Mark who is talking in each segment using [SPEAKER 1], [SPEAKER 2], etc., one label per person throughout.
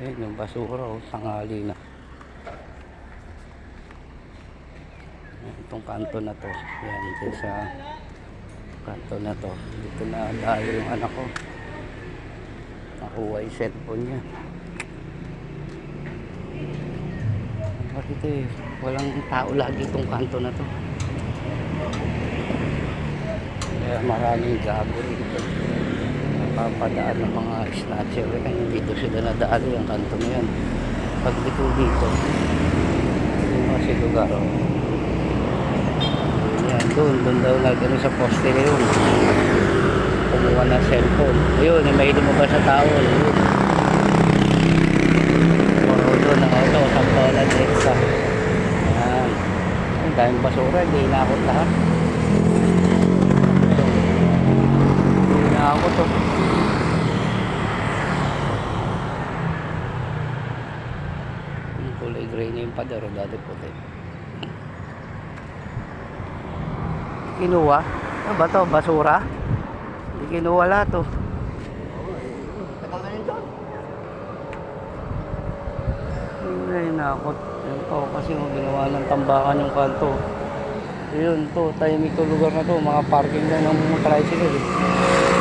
[SPEAKER 1] Ayan yung basura oh, tanghali na. Ayan, Itong kanto na to. Yan, dito sa kanto na to. Dito na dahil yung anak ko. Nakuha yung cellphone niya. Bakit eh, walang tao lagi itong kanto na to. Kaya maraming gago rito. Napapadaan ng mga snatcher. Kaya dito sila nadali ang kanto na yan. Pag dito dito, yung kasi lugar. Oh. Yan, doon, doon daw na ano sa poste na yun. Kumuha ng cellphone. Ayun, may lumabas sa tao. Ayun. Puro doon ang auto, sa tola Dexa. Yan. Ang daming basura, hindi inakot lahat. Hindi inakot to. Yung kulay gray na yung pader, dati puti. Kinuha? Ano ba to? Basura? Hindi kinuha lahat to.
[SPEAKER 2] Yun doon.
[SPEAKER 1] Ay, nakot. Yan to, kasi yung ginawa ng tambakan yung kanto. Yun to, tahimik to lugar na to. Mga parking na ng mga tricycle. Eh.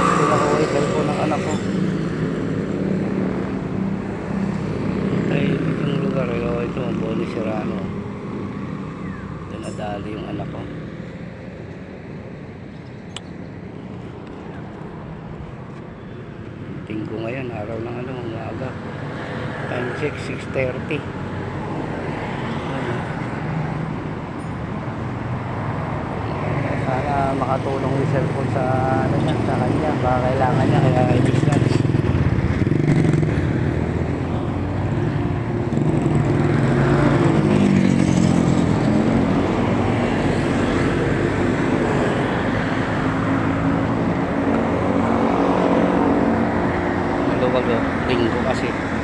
[SPEAKER 1] Ito nakuha yung cellphone ng anak ko. Tahimik yung ito, Boni Serrano. Ito nadali yung anak ko. Tingko ngayon, araw ng ano, umaga. Time check, 6.30. Sana makatulong yung cellphone sa, ano sa kanya. Baka kailangan niya, kaya i-distance. Maluwag oh, linggo kasi.